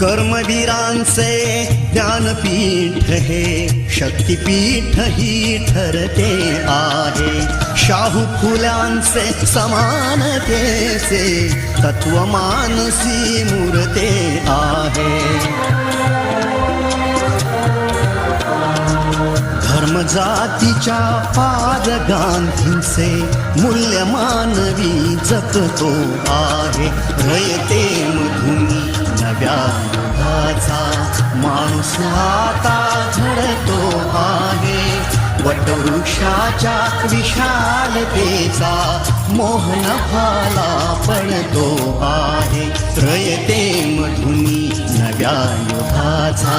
कर्मवीरांचे ज्ञानपीठ हे, शक्तिपीठ ही ठरते आहे शाहू फुल्यांचे समानतेचे तत्वमानसी मूर्ते आहे जातीच्या पाद गांधींचे मूल्य मानवी जपतो आहे रयते मधुनी नव्या युगाचा माणूस आता झडतो आहे वटवृक्षाच्या विशालतेचा मोहनफाला पडतो आहे रयते मधुनी नव्या युगाचा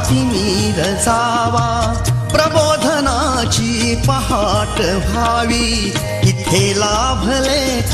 जीवनातला तिमीर जावा प्रबोधनाची पहाट व्हावी. इथे लाभले